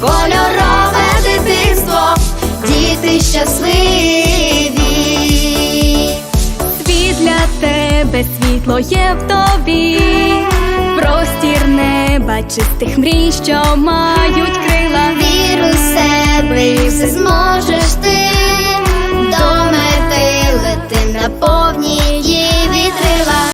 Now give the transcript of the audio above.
кольорове дитинство, діти щасливі. Світ для тебе світло є в тобі, простір неба чистих мрій, що мають